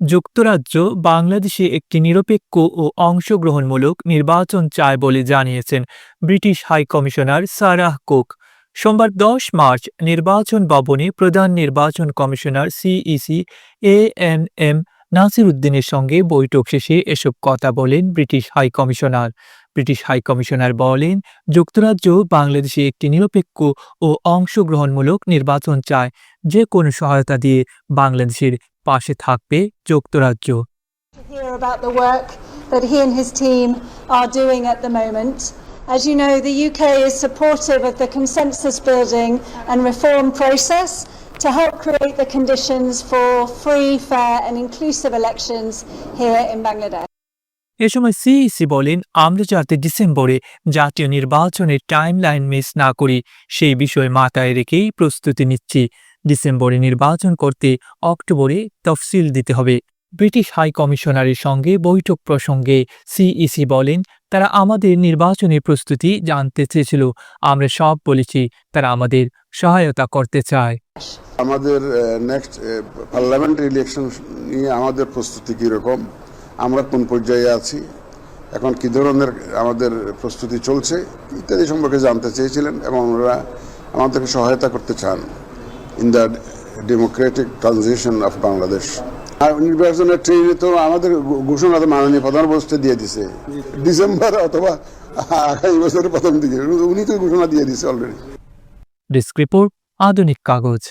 যুক্তরাজ্য বাংলাদেশে একটি নিরপেক্ষ ও অংশগ্রহণমূলক নির্বাচন চায় বলে জানিয়েছেন British high commissioner Sarah Cook. সোমবার দশ মার্চ নির্বাচন ভবনে প্রধান নির্বাচন commissioner CEC A N M Nasir উদ্দিনের সঙ্গে বৈঠক শেষে এসব কথা বলেন British high commissioner. British high commissioner বলেন, যুক্তরাজ্য বাংলাদেশে একটি নিরপেক্ষ ও অংশগ্রহণমূলক নির্বাচন চায়, যে কোনো সহায়তা দিয়ে বাংলাদেশের পাশে থাকবে যুক্তরাজ্য hear about the work that he and his team are doing at the moment. As you know, the UK is supportive of the consensus building and reform process to help create the conditions for free, fair, and inclusive elections here in Bangladesh. এ সময় CEC বলেন আমরা যাতে ডিসেম্বরে জাতীয় নির্বাচনের timeline miss না করি সেই বিষয় মাথায় রেখেই প্রস্তুতি নিচ্ছি ডিসেম্বরে নির্বাচন করতে অক্টোবরে তফসিল দিতে হবে। ব্রিটিশ হাই কমিশনারের সঙ্গে বৈঠক প্রসঙ্গে সিইসি বলেন, তারা আমাদের নির্বাচনের প্রস্তুতি জানতে চেয়েছিল। আমরা সব বলেছি, তারা আমাদের সহায়তা করতে চায়। আমাদের নেক্সট পার্লামেন্ট ইলেকশন নিয়ে আমাদের প্রস্তুতি কীরকম? আমরা কোন পর্যায়ে আছি? এখন কী ধরনের আমাদের প্রস্তুতি চলছে? ইত্যাদি সম্পর্কে জানতে চেয়েছিলেন এবং ওনারা আমাদেরকে সহায়তা করতে চান। In the democratic transition of Bangladesh আর নির্বাচনের ট্রেনে তো আমাদের ঘোষণা তো মাননীয় প্রধানমন্ত্রী দিয়ে দিছে। ডিসেম্বর অথবা আগামী বছরের প্রথম দিকে। উনি তো ঘোষণা দিয়ে দিছে অলরেডি ডেস্ক রিপোর্ট আধুনিক কাগজ।